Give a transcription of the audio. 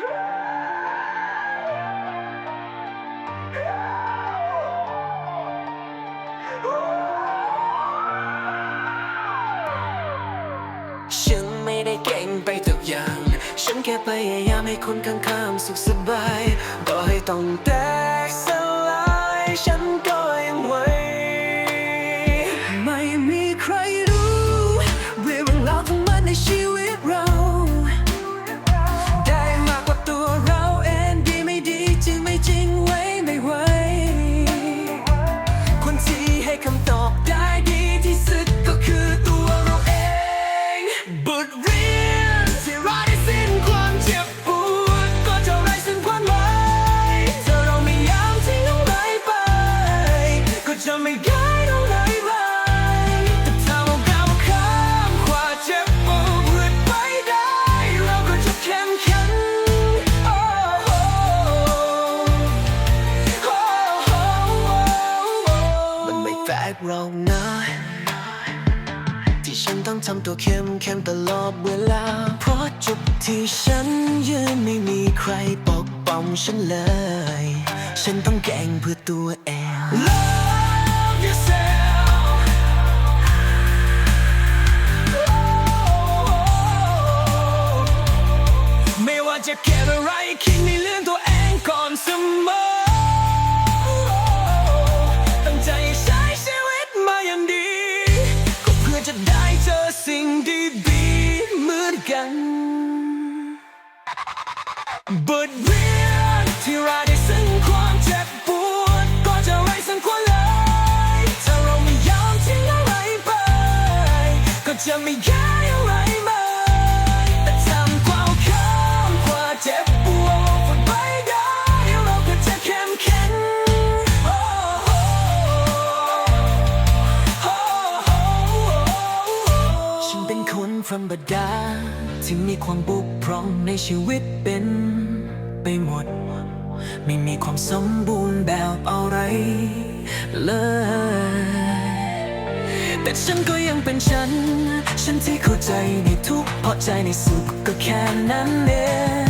ฉันไม่ได้เก่งไปทุกอย่าง ฉันแค่พยายามให้คนข้างๆสุขสบายต่อให้ต้องแต เรานะ ที่ฉันต้องทำตัวเข้มแข็งตลอดเวลา เพราะจุดที่ฉันยืนไม่มีใครปกป้องฉันเลย ฉันต้องแก่งเพื่อตัวเอง Love yourself ไม่ว่าจะเก็บอะไรคิดในเรื่องตัวเอง มือนกันบทเรียนที่เรา ฉันเป็นคนธรรมดา ที่มีความบุกพร่องในชีวิตเป็นไปหมด ไม่มีความสมบูรณ์แบบอะไรเลย แต่ฉันก็ยังเป็นฉัน ฉันที่เข้าใจในทุกพอใจในสุขก็แค่นั้นเอง